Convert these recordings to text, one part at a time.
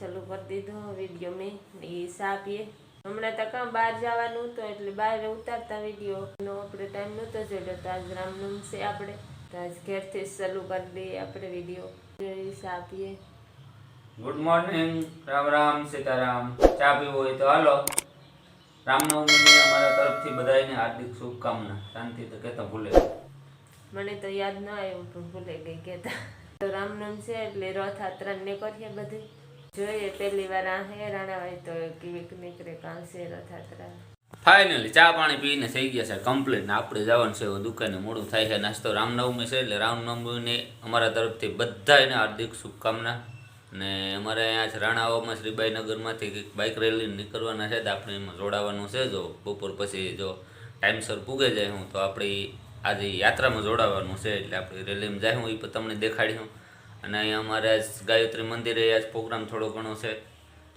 ચાલુ કરી દીધો વીડિયો મેં એ સા હમણાં તો બહાર જવાનું હતું એટલે બહાર ઉતારતા વીડિયો નો આપણે ટાઈમ નહોતો જોયો તો આજ રામનવમ છે આપણે. તો આજ ઘેરથી ચાલુ કરી દઈએ આપણે વીડિયો એ સા ગુડ મોર્નિંગ રામ રામ સીતારામ. ચા પીવો હોય તો હાલો. રામનવમીની અમારા તરફથી બધાને હાર્દિક શુભકામના. શાંતિ તો કહેતા ભૂલે મને તો યાદ ન આવ્યું પણ ભૂલે ગઈ કહેતા. તો રામનવમ છે એટલે રથયાત્રા ને કરીએ બધું. જોઈએ, પહેલી વાર આહે રાણા હોય તો કેવીક નીકળે કાંસેરો થાતરા ફાઇનલી ચા પાણી પીને થઈ ગયા છે કમ્પ્લીટ ને આપણે જવાનું છે દુકાને, મોડું થાય છે, નાસ્તો રામનવમી છે, એટલે રામનવમીને અમારા તરફથી બધાને હાર્દિક શુભકામના. ને અમારે અહીંયા જ રાણાઓમાં શ્રીબાઈ નગરમાંથી કંઈક બાઇક રેલી નીકળવાના છે, તો આપણે એમાં જોડાવાનું છે. જો બપોર પછી જો ટાઈમસર પૂગે જાય હું, તો આપણી આજે યાત્રામાં જોડાવાનું છે, એટલે આપણે રેલીમાં જાય હું, એ તમને દેખાડી હું. અને અહીંયા અમારે ગાયત્રી મંદિરે આજ પ્રોગ્રામ થોડો ઘણો છે.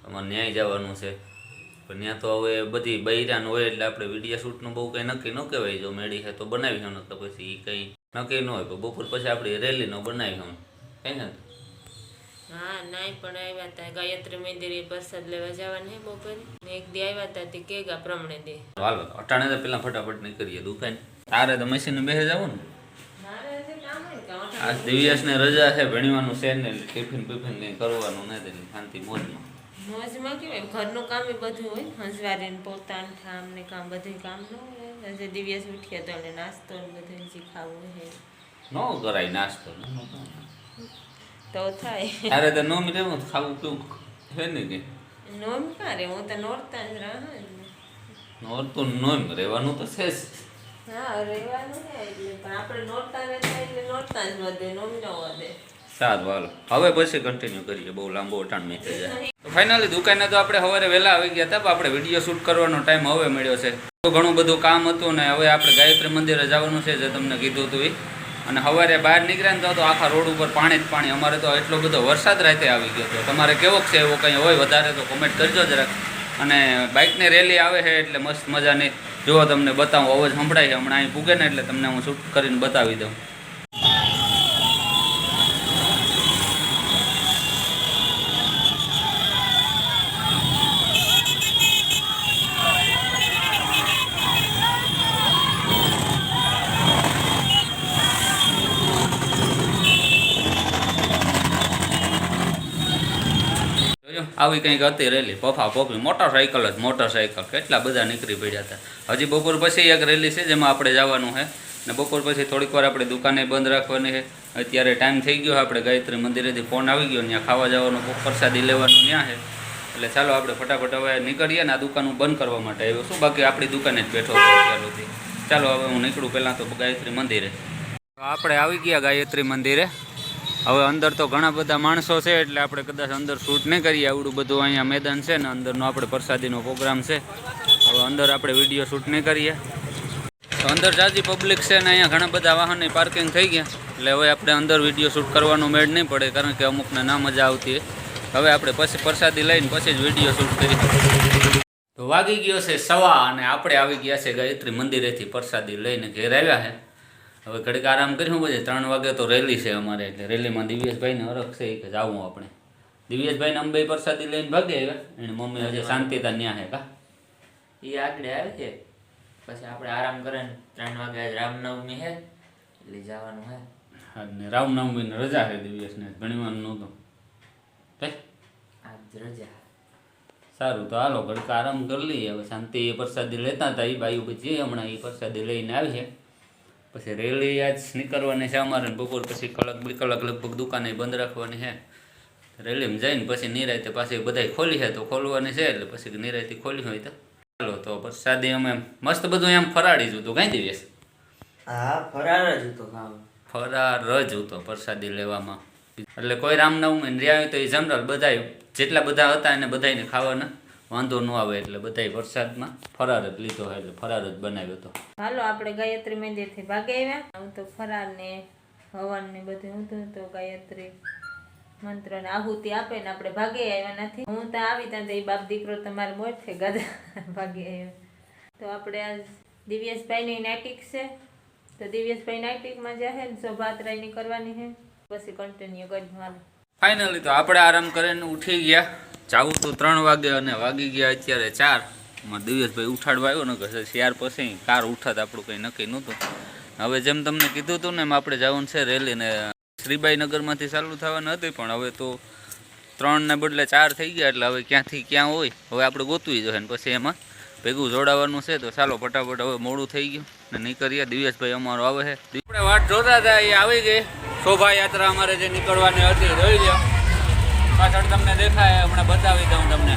અમારે ન્યાય જવાનું છે. પણ ત્યાં તો હવે બધી બૈરાન હોય એટલે આપણે વીડિયો શૂટનું બહુ કંઈ નક્કી ન કહેવાય. જો મેળી છે તો બનાવી હું તો પછી એ કંઈ નક્કી ન હોય. પણ બપોર પછી આપણે રેલીનો બનાવી હોય કઈ ને હા નાઈ પણ આવ્યા હતા ગાયત્રી મંદિરે પ્રસાદ લેવા જવાનું હે બપોરે. એક દી આવ્યા હતા તે કેગા પ્રમાણે દે. હાલો અટાણે તો પેલા ફટાફટ નીકળીએ દુકાન. તારે તો મશીન બેસે જવું ને મારે હજી કામ હોય ને કાં આજ દિવ્યાસને રજા છે ભણવાનું છે ને ટિફિન બિફિન કંઈ કરવાનું નથી એટલે શાંતિ મોજમાં. મોજમાં કેવાય ઘરનું કામ એ બધું હોય હંસવારી ને પોતાનું કામ ને કામ બધું કામ ન હોય. આજે દિવ્યાસ ઉઠ્યા તો એટલે નાસ્તો ને બધું હજી ખાવું હે ન કરાય નાસ્તો તો થાય. અરે તો નોમ રહેવું ખાવું પીવું છે ને કે? નોમ કાં રે? હું તો નોરતા જ રહું નોરતું નોમ રહેવાનું તો છે જ. સારું, હાલો. હવે પછી કન્ટિન્યુ કરીએ. બહુ લાંબો અટાણ મેં થઈ જાય. તો ફાઇનલી દુકાને તો આપણે સવારે વહેલા આવી ગયા હતા, પણ આપણે વીડિયો શૂટ કરવાનો ટાઈમ હવે મળ્યો છે. તો ઘણું બધું કામ હતું ને હવે આપણે ગાયત્રી મંદિરે જવાનું છે, જે તમને કીધું હતું એ. અને સવારે બહાર નીકળ્યા ને તો આખા રોડ ઉપર પાણી જ પાણી. અમારે તો એટલો બધો વરસાદ રાતે આવી ગયો હતો. તમારે કેવો છે એવો કંઈ હોય વધારે તો કોમેન્ટ કરજો જરાક. અને બાઇકની રેલી આવે છે એટલે મસ્ત મજાની. જો તમને બતાવું, અવાજ સંભળાય છે. હમણાં અહીં પૂગે ને એટલે તમને હું શૂટ કરીને બતાવી દઉં. આવી કંઈક હતી રેલી, પફા પફી મોટરસાઇકલ જ મોટરસાઇકલ કેટલા બધા નીકળી પડ્યા હતા. હજી બપોર પછી એક રેલી છે, જેમાં આપણે જવાનું છે. ને બપોર પછી થોડીક વાર આપણે દુકાને બંધ રાખવાની છે. અત્યારે ટાઈમ થઈ ગયો આપણે ગાયત્રી મંદિરેથી ફોન આવી ગયો, ત્યાં ખાવા જવાનું પ્રસાદી લેવાનું ત્યાં છે. એટલે ચાલો આપણે ફટાફટ હવે નીકળીએ ને આ દુકાનનું બંધ કરવા માટે આવ્યો શું બાકી આપણી દુકાને જ બેઠો અત્યાર ચાલો હવે હું નીકળું પહેલાં તો ગાયત્રી મંદિરે. આપણે આવી ગયા ગાયત્રી મંદિરે. હવે અંદર તો ઘણા બધા માણસો છે, એટલે આપણે કદાચ અંદર શૂટ નહીં કરીએ. આવડું બધું અહીંયા મેદાન છે ને અંદરનો આપણે પ્રસાદીનો પ્રોગ્રામ છે. હવે અંદર આપણે વીડિયો શૂટ નહીં કરીએ. તો અંદર જાજી પબ્લિક છે ને અહીંયા ઘણા બધા વાહનની પાર્કિંગ થઈ ગયા. એટલે હવે આપણે અંદર વીડિયો શૂટ કરવાનો મેળ નહીં પડે, કારણ કે અમુકને ના મજા આવતી હવે આપણે પછી પ્રસાદી લઈને પછી જ વીડિયો શૂટ કરીએ. તો વાગી ગયો છે સવા અને આપણે આવી ગયા છે ગાયત્રી મંદિરેથી પ્રસાદી લઈને ઘેર આવ્યા છે. હવે ઘડીક આરામ કર્યું બધે ત્રણ વાગે તો રેલી છે અમારે એટલે રેલીમાં દિવ્યેશભાઈને હરખ છે કે જાવું આપણે. દિવ્યેશભાઈને અંબે પ્રસાદી લઈને ભાગે આવ્યા એને મમ્મી હજી શાંતિતા ન્યા હે કા? એ આગળ આવે છે. પછી આપણે આરામ કરે ને ત્રણ વાગે આજ રામનવમી છે એટલે જવાનું હે. અને રામનવમીની રજા છે દિવ્યેશને. ભણવાનું નહોતું આજ રજા. સારું તો હાલો ઘડીક આરામ કરી લઈએ. હવે શાંતિ એ પ્રસાદી લેતા હતા એ ભાઈ પછી હમણાં એ પ્રસાદી લઈને આવી છે પછી રેલી આજ નીકળવાની છે અમારે બપોર પછી કલાક બે કલાક લગભગ દુકાને બંધ રાખવાની છે. રેલીમાં જઈને પછી નિરાયતે પાછી બધાય ખોલી છે તો ખોલવાની છે એટલે પછી નિરાયતી ખોલી હોય તો ચાલો તો પ્રસાદી અમે મસ્ત બધું એમ ફરાડી જ હતું. કઈ દિવસ? હા ફરાર જ હતો ફરાર જ હતો પ્રસાદી લેવામાં. એટલે કોઈ રામનવમી રહ્યા હોય તો એ જનરલ બધાય જેટલા બધા હતા એને બધાને ખાવાના. વાંધો ન આવે એટલે બધાય વરસાદમાં ફરાર જ લીધો હોય એટલે ફરાર જ બનાવ્યો હતો હાલો, આપણે ગાયત્રી મંદિરથી ભાગે આવ્યા. હું તો ફરાર ને હવન ને બધું હતું તો ગાયત્રી મંત્ર ને આહુતિ આપે ને આપણે ભાગે આવ્યા નથી. હું તો આવી ત્યાં એ બાપ દીકરો તમારે છે ગધા ભાગે આવ્યા. તો આપણે આજ દિવ્યેશભાઈની નાટિક છે. તો દિવ્યેશભાઈ નાટિકમાં જે છે ને ની કરવાની છે પછી કન્ટિન્યુ કરી હાલો ફાઇનલી તો આપણે આરામ કરીને ઉઠી ગયા. જાવું તો ત્રણ વાગે અને વાગી ગયા અત્યારે ચાર. માં દિવેશભાઈ ઉઠાડવા આવ્યો ને કે ચાર પછી કાર ઉઠાત આપણું કંઈ નક્કી નહોતું. હવે જેમ તમને કીધું હતું ને એમ આપણે જવાનું છે રેલીને શ્રીબાઈ નગરમાંથી ચાલુ થવાનું હતી, પણ હવે તો ત્રણને બદલે ચાર થઈ ગયા, એટલે હવે ક્યાંથી ક્યાં હોય, હવે આપણે ગોતવી જોઈએ ને પછી એમાં. ભેગું જોડાવાનું છે તો ચાલો ફટાફટ હવે મોડું થઈ ગયું. ને નીકળીએ દિવસભાઈ અમારો આવે છે. આપણે વાટ જોતા હતા, એ આવી ગઈ. શોભાયાત્રા અમારે જે નીકળવાની હતી જોઈ લો પાછળ તમને દેખાય હમણાં બતાવી દઉં તમને.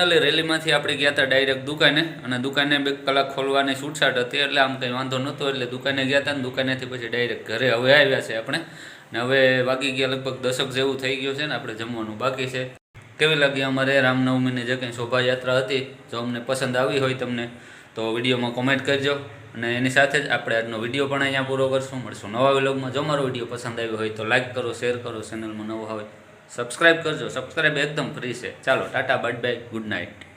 ફાઇનલી રેલીમાંથી આપણે ગયા હતા ડાયરેક્ટ દુકાને અને દુકાને બે કલાક ખોલવાની છૂટછાટ હતી એટલે આમ કંઈ વાંધો નહોતો એટલે દુકાને ગયા હતા ને દુકાનેથી પછી ડાયરેક્ટ ઘરે હવે આવ્યા છે આપણે ને હવે વાગી ગયા લગભગ દશક જેવું થઈ ગયું છે ને આપણે જમવાનું બાકી છે. કેવી લાગી અમારે રામનવમીની જે કંઈ શોભાયાત્રા હતી? જો અમને પસંદ આવી હોય તમને તો વિડીયોમાં કોમેન્ટ કરજો અને એની સાથે જ આપણે આજનો વીડિયો પણ અહીંયા પૂરો કરશું. મળશું નવા વિલોગમાં જો મારો વીડિયો પસંદ આવ્યો હોય તો લાઇક કરો શેર કરો ચેનલમાં નવો હોય સબસ્ક્રાઈબ કરજો. સબસ્ક્રાઈબ એકદમ ફ્રી છે. ચાલો tata bye bye good night